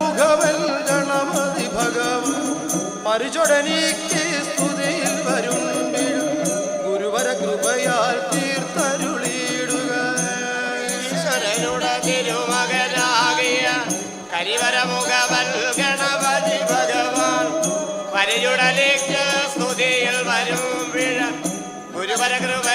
ഭഗവൻ ഗണപതി സ്തുതിയിൽ വരും ഗുരുവര കൃപയാൽ ഭഗവാൻ. സ്തുതിയിൽ വരും ഗുരുവര കൃപ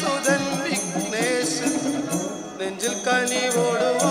സുതൻ വിഘ്നേശ്. നെഞ്ചിൽ കനിവോടും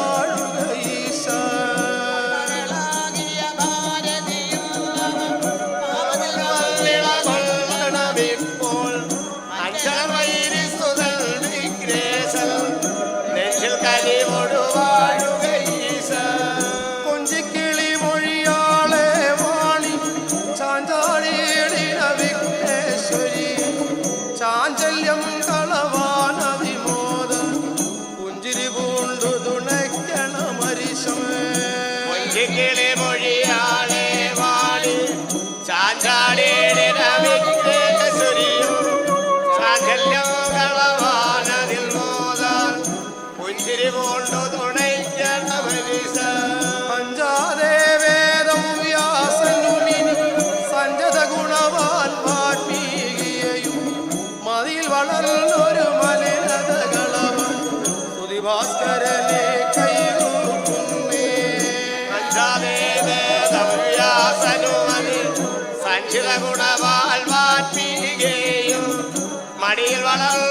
భాస్కరనే కైరుకున్నే కంజాదేవే దవ్యాసను అని సంచిత గుణ వాల్వాట్మిగేయం మడిల్ వళల్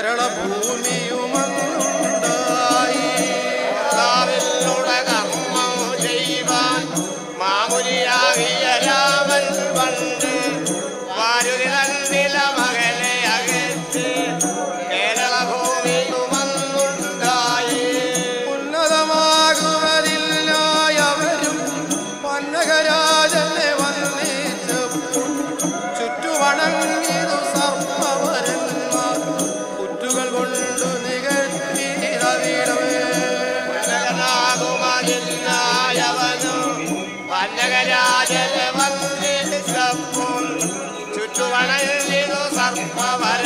കേരള ഭൂമിയും Bye bye.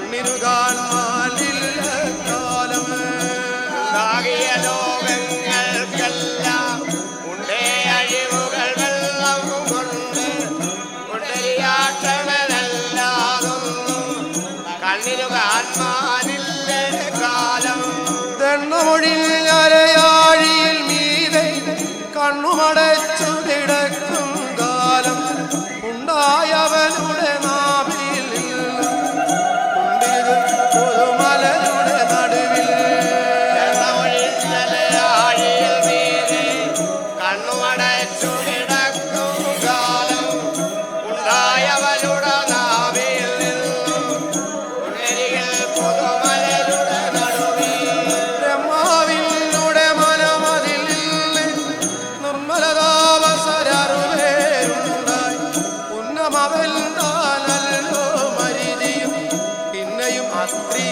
കണ്ണിരുകാൻ മാലില്ല Matriz.